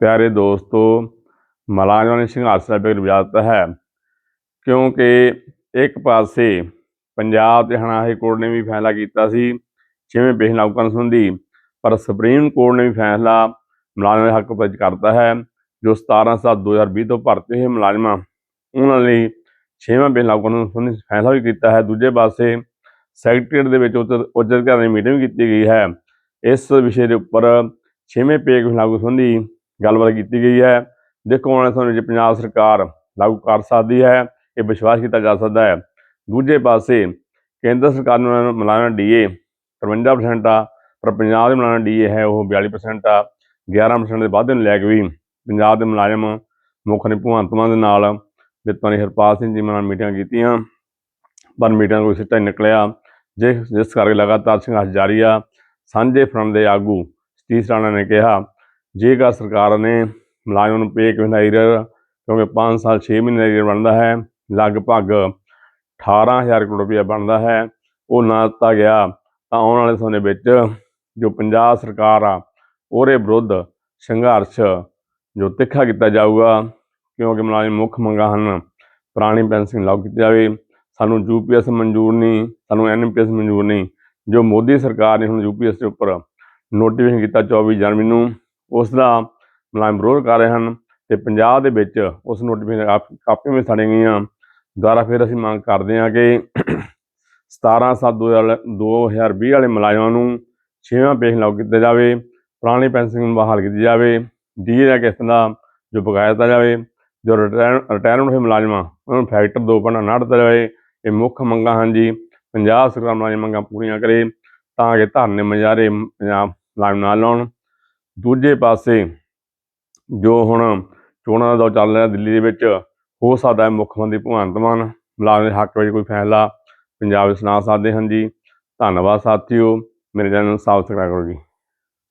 ਪਿਆਰੇ ਦੋਸਤੋ ਮੁਲਾਜ਼ਮਾਂ ਨੇ ਸੰਘਰਸ਼ ਦਾ ਬਿਗਲ ਦਿੱਤਾ ਹੈ, ਕਿਉਂਕਿ ਇੱਕ ਪਾਸੇ ਪੰਜਾਬ ਤੇ ਹਰਿਆਣਾ ਹਾਈ ਕੋਰਟ ਨੇ ਵੀ ਫੈਸਲਾ ਕੀਤਾ ਸੀ ਛੇਵੇਂ ਪੇਸ਼ ਲਾਗੂ ਕਰਨ ਸੰਬੰਧੀ, ਪਰ ਸੁਪਰੀਮ ਕੋਰਟ ਨੇ ਵੀ ਫੈਸਲਾ ਮੁਲਾਜ਼ਮਾਂ ਦੇ ਹੱਕ ਵਿੱਚ ਕਰਤਾ ਹੈ, ਜੋ 17 ਸੱਤ 2020 ਤੋਂ ਭਰਤੀ ਹੋਏ ਮੁਲਾਜ਼ਮਾਂ, ਉਹਨਾਂ ਲਈ ਛੇਵਾਂ ਪੇਸ਼ ਲਾਗੂ ਕਰਨ ਸੰਬੰਧੀ ਫੈਸਲਾ ਵੀ ਕੀਤਾ ਹੈ। ਦੂਜੇ ਪਾਸੇ ਸੈਕਟਰੀਏਟ ਦੇ ਵਿੱਚ ਉੱਚ ਉੱਚ ਅਧਿਕਾਰੀਆਂ ਦੀ ਮੀਟਿੰਗ ਵੀ ਕੀਤੀ ਗਈ ਹੈ। ਇਸ ਵਿਸ਼ੇ ਦੇ ਉੱਪਰ ਛੇਵੇਂ ਪੇ ਲਾਗੂ ਸੰਬੰਧੀ ਗੱਲਬਾਤ ਕੀਤੀ ਗਈ ਹੈ। ਦੇਖੋ ਆਉਣ ਵਾਲੇ ਸਮੇਂ ਵਿੱਚ ਪੰਜਾਬ ਸਰਕਾਰ ਲਾਗੂ ਕਰ ਸਕਦੀ ਹੈ, ਇਹ ਵਿਸ਼ਵਾਸ ਕੀਤਾ ਜਾ ਸਕਦਾ ਹੈ। ਦੂਜੇ ਪਾਸੇ ਕੇਂਦਰ ਸਰਕਾਰ ਨੂੰ ਮੁਲਾਜ਼ਮ ਡੀਏ 53% ਆ, ਪਰ ਪੰਜਾਬ ਦੇ ਮੁਲਾਜ਼ਮ ਡੀਏ ਹੈ ਉਹ 42% ਆ। 11% ਦੇ ਵਾਧੇ ਨੂੰ ਲੈ ਕੇ ਵੀ ਪੰਜਾਬ ਦੇ ਮੁਲਾਜ਼ਮ ਮੁੱਖ ਨੇ ਭਗਵੰਤ ਮਾਨ ਦੇ ਨਾਲ ਦਿੱਤਾਂ ਨੇ ਹਰਪਾਲ ਸਿੰਘ ਜੀ ਨਾਲ ਮੀਟਿੰਗਾਂ ਕੀਤੀਆਂ, ਪਰ ਮੀਟਿੰਗ ਕੋਈ ਸਿੱਟਾ ਨਹੀਂ ਨਿਕਲਿਆ। ਜਿਸ ਜਿਸ ਕਰਕੇ ਲਗਾਤਾਰ ਸੰਘਰਸ਼ ਜਾਰੀ ਆ। ਸਾਂਝੇ ਫਰੰਟ ਦੇ ਆਗੂ ਸਤੀਸ਼ ਰਾਣਾ ਨੇ ਕਿਹਾ ਜੇਕਰ ਸਰਕਾਰ ਨੇ ਮੁਲਾਜ਼ਮ ਨੂੰ ਪੇ ਕਿਵੇਂ ਦਾ ਕਿਉਂਕਿ 5 ਸਾਲ 6 ਮਹੀਨੇ ਦਾ ਏਰੀਅਰ ਬਣਦਾ ਹੈ, ਲਗਭਗ 18000 ਕਰੋੜ ਰੁਪਇਆ ਬਣਦਾ ਹੈ, ਉਹ ਨਾ ਦਿੱਤਾ ਗਿਆ, ਤਾਂ ਆਉਣ ਵਾਲੇ ਸਮੇਂ ਵਿੱਚ ਜੋ ਪੰਜਾਬ ਸਰਕਾਰ ਆ, ਉਹਦੇ ਵਿਰੁੱਧ ਸੰਘਰਸ਼ ਜੋ ਤਿੱਖਾ ਕੀਤਾ ਜਾਊਗਾ, ਕਿਉਂਕਿ ਮੁਲਾਜ਼ਮ ਮੁੱਖ ਮੰਗਾਂ ਹਨ, ਪੁਰਾਣੀ ਪੈਨਸ਼ਨ ਲਾਗੂ ਕੀਤੀ ਜਾਵੇ, ਸਾਨੂੰ ਯੂਪੀਐਸ ਮਨਜ਼ੂਰ ਨਹੀਂ, ਸਾਨੂੰ ਐਨਪੀਐਸ ਮਨਜ਼ੂਰ ਨਹੀਂ, ਜੋ ਮੋਦੀ ਸਰਕਾਰ ਨੇ ਹੁਣ ਯੂਪੀਐਸ ਦੇ ਉੱਪਰ ਨੋਟੀਫਿਕੇਸ਼ਨ ਕੀਤਾ 24 ਜਨਵਰੀ ਨੂੰ ਉਸ ਦਾ ਮੁਲਾਜ਼ਮ ਵਿਰੋਧ ਕਰ ਰਹੇ ਹਨ ਤੇ ਪੰਜਾਬ ਦੇ ਵਿੱਚ ਉਸ ਨੋਟੀਫਿਕੇਸ਼ਨ ਕਾਪੀਆਂ ਵੀ ਸਾੜੀਆਂ ਗਈਆਂ। ਦੁਆਰਾ ਫਿਰ ਅਸੀਂ ਮੰਗ ਕਰਦੇ ਹਾਂ ਕਿ 17 7 2020 ਵਾਲੇ ਮੁਲਾਜ਼ਮਾਂ ਨੂੰ ਛੇਵਾਂ ਪੇਸ਼ ਲਾਗੂ ਕੀਤਾ ਜਾਵੇ, ਪੁਰਾਣੀ ਪੈਨਸ਼ਨ ਬਹਾਲ ਕੀਤੀ ਜਾਵੇ, ਡੀਏ ਦਾ ਕਿਸ਼ਤ ਦਾ ਜੋ ਬਕਾਇਆ ਦਿੱਤਾ ਜਾਵੇ, ਜੋ ਰਿਟਾਇਰਮੈਂਟ ਹੋਏ ਮੁਲਾਜ਼ਮਾਂ, ਉਹਨਾਂ ਨੂੰ ਫੈਕਟਰ 2.59 ਦਿੱਤਾ ਜਾਵੇ। ਇਹ ਮੁੱਖ ਮੰਗਾਂ ਹਨ ਜੀ, ਪੰਜਾਬ ਸਰਕਾਰ ਮੁਲਾਜ਼ਮ ਮੰਗਾਂ ਪੂਰੀਆਂ ਕਰੇ ਤਾਂ ਕਿ ਧਰਨੇ ਮੁਜ਼ਾਹਰੇ ਪੰਜਾਬ ਮੁਲਾਜ਼ਮ ਨਾ ਲਾਉਣ ਦੂਜੇ ਪਾਸੇ ਜੋ ਹੁਣ ਚੋਣਾਂ ਦਾ ਦੌਰ ਚੱਲ ਰਿਹਾ ਦਿੱਲੀ ਦੇ ਵਿੱਚ, ਹੋ ਸਕਦਾ ਹੈ ਮੁੱਖ ਮੰਤਰੀ ਭਗਵੰਤ ਮਾਨ ਮੁਲਾਜ਼ਮ ਦੇ ਹੱਕ ਵਿੱਚ ਕੋਈ ਫੈਸਲਾ, ਪੰਜਾਬ ਵਿੱਚ ਸੁਣਾ ਸਕਦੇ ਹਨ ਜੀ। ਧੰਨਵਾਦ ਸਾਥੀਓ, ਮੇਰੇ ਚੈਨਲ ਨੂੰ ਸਬਸਕ੍ਰਾਈਬ ਕਰੋ ਜੀ।